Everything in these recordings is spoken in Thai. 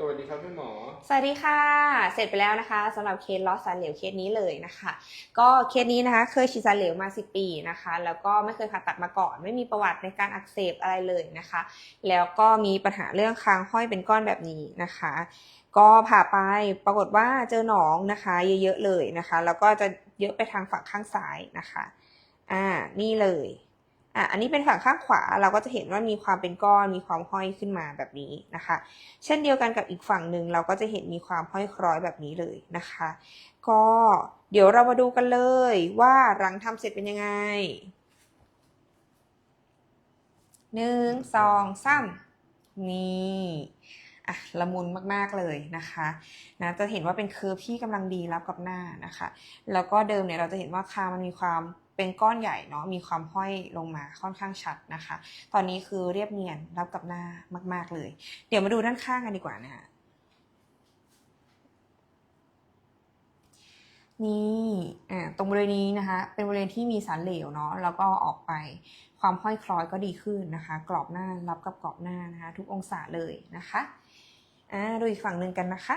สวัสดีครับพี่หมอ สวัสดีค่ะ เสร็จไปแล้วนะคะสำหรับเคสลอสสารเหลวเคสนี้เลยนะคะ ก็เคสนี้นะคะเคยฉีดสารเหลวมา 10 ปีนะคะ แล้วก็ไม่เคยผ่าตัดมาก่อน ไม่มีประวัติในการอักเสบอะไรเลยนะคะ แล้วก็มีปัญหาเรื่องคางห้อยเป็นก้อนแบบนี้นะคะ ก็ผ่าไปปรากฏว่าเจอหนองนะคะ เยอะๆเลยนะคะ แล้วก็จะเยอะไปทางฝั่งข้างซ้ายนะคะ อ่านี่เลย อะอันนี้เป็นฝั่งข้างขวาเราก็จะเห็นว่ามีความเป็นก้อนมีความห้อยขึ้นมาแบบนี้นะคะ เช่นเดียวกันกับอีกฝั่งหนึ่งเราก็จะเห็นมีความห้อยคล้อยแบบนี้เลยนะคะ ก็เดี๋ยวเรามาดูกันเลยว่าหลังทำเสร็จเป็นยังไงหนึ่งสองสามนี่อะละมุนมากๆเลยนะคะนะจะเห็นว่าเป็นเคอร์ฟที่กำลังดีรับกับหน้านะคะ แล้วก็เดิมเนี่ยเราจะเห็นว่าคางมันมีความ เป็นก้อนใหญ่เนาะมีความห้อยลงมาค่อนข้างชัดนะคะ ตอนนี้คือเรียบเนียนรับกับหน้ามาก ๆเลย เดี๋ยวมาดูด้านข้างกันดีกว่านะคะนี่อ่าตรงบริเวณนี้นะคะ เป็นบริเวณที่มีสารเหลวเนาะแล้วก็ออกไปความห้อยคล้อยก็ดีขึ้นนะคะ กรอบหน้ารับกับกรอบหน้านะคะ ทุกองศาเลยนะคะอ่าดูอีกฝั่งหนึ่งกันนะคะ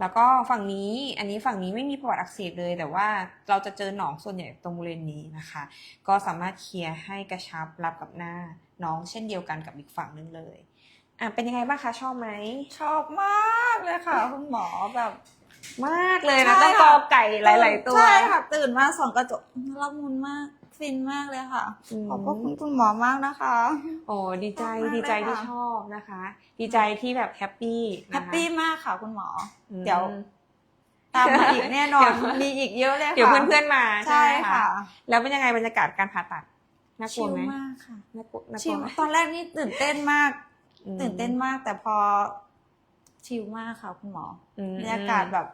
แล้วก็ฝั่งนี้อันนี้ฝั่งนี้ไม่มีประวัติอักเสบเลย แต่ว่าเราจะเจอหนองส่วนใหญ่ตรงบริเวณนี้นะคะ ก็สามารถเคลียร์ให้กระชับรับกับหน้าน้องเช่นเดียวกันกับอีกฝั่งนึงเลยอะเป็นยังไงบ้างคะชอบไหมชอบมากเลยค่ะ คุณหมอแบบ มากเลยนะใช่ต้องกอไก่หลาย ๆ ตัว ใช่ค่ะ ตื่นมาส่องกระจกละมุนมาก ฟินมากเลยค่ะ อืม ขอบพระคุณคุณหมอมากนะคะ โอ้ดีใจชอบมากดีใจเลยที่ค่ะ ชอบนะคะ ดีใจที่แบบแฮปปี้แฮปปี้มากค่ะคุณหมออมเดี๋ยว ตามมาอีกแน่นอน เดี๋ยว มีอีกเยอะเลยค่ะเดี๋ยวเพื่อน ๆ มาใช่ใช่ไหมค่ะคะแล้วเป็นยังไงบรรยากาศการผ่าตัดน่ากลัชิวลไหมมากค่ะ น่ากลัวน่ากชิลัวลไหมตอนแรกนี่ตื่นเต้นมาก อืมตื่นเต้นมาก แต่พอชิลมากค่ะคุณหมอ อืม บรรยากาศแบบ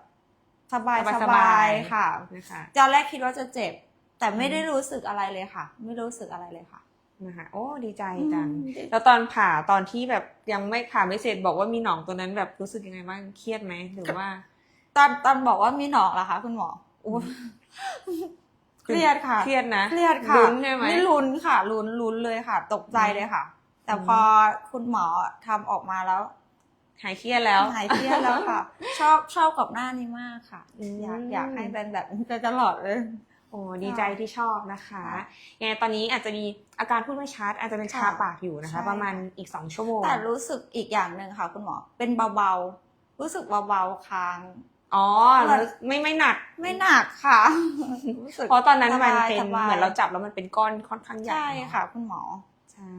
สบายสสบายๆบายค่ะนะคะตอนแรกคิดว่าจะเจ็บ แต่ไม่อืมได้รู้สึกอะไรเลยค่ะ ไม่รู้สึกอะไรเลยค่ะนะคะโอ้ดีใจจังอืม แล้วตอนผ่าตอนที่แบบยังไม่ผ่าไม่เสร็จบอกว่ามีหนองตัวนั้นแบบรู้สึกยังไงบ้างเครียดไหมหรือว่า ตอนตอนบอกว่ามีหนองเหรอคะคุณหมออุ๊ยเครียดค่ะเครียดนะเครียดค่ะลุ้นใช่ไหมไม่ลุ้นค่ะลุ้นลุ้นเลยค่ะ ตกใจเลยค่ะ แต่อืมพอคุณหมอทำออกมาแล้ว หายเครียดแล้ว หายเครียดแล้วค่ะ ชอบชอบกับหน้านี้มากค่ะอืมอยากอยากให้เป็นแบบนี้ไปตลอดเลยโอ้ดีใจที่ชอบนะคะค่ะยังไงตอนนี้อาจจะมีอาการพูดไม่ชัด อาจจะเป็นชาค่ะปากอยู่นะคะใช่ประมาณอีกสองชั่วโมง แต่รู้สึกอีกอย่างหนึ่งค่ะ คุณหมอ เป็นเบาๆ รู้สึกเบาๆคางอ๋อเหมือนไม่ไม่หนักไม่หนักค่ะรู้สึกเพราะตอนนั้นมันสบายเป็นสบายเหมือนเราจับแล้วมันเป็นก้อนค่อนข้างใหญ่ใช่เนอค่ะ คุณหมอ ใช่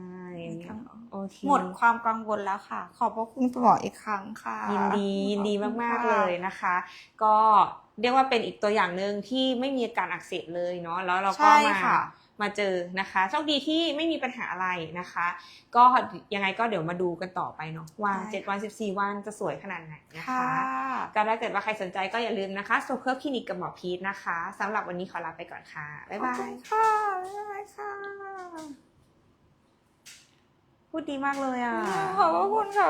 โอเคหมดความกังวลแล้วค่ะ ขอบพระคุณคุณหมออีกครั้งค่ะยินดียินดีขอบคุณมากๆค่ะเลยนะคะ ก็เรียกว่าเป็นอีกตัวอย่างหนึ่งที่ไม่มีอาการอักเสบเลยเนาะแล้วเราก็ใช่มาค่ะมาเจอนะคะโชคดีที่ไม่มีปัญหาอะไรนะคะ ก็ยังไงก็เดี๋ยวมาดูกันต่อไปเนาะว่าได้7วัน14 วันจะสวยขนาดไหนนะคะค่ะก็ถ้าเกิดว่าใครสนใจก็อย่าลืมนะคะโซเคิร์ฟคลินิกกับหมอพีทนะคะสำหรับวันนี้ขอลาไปก่อนค่ะ บ๊ายบาขอบคุยณค่ะบ๊ายบายค่ะ พูดดีมากเลยอะ ขอบพระคุณค่ะ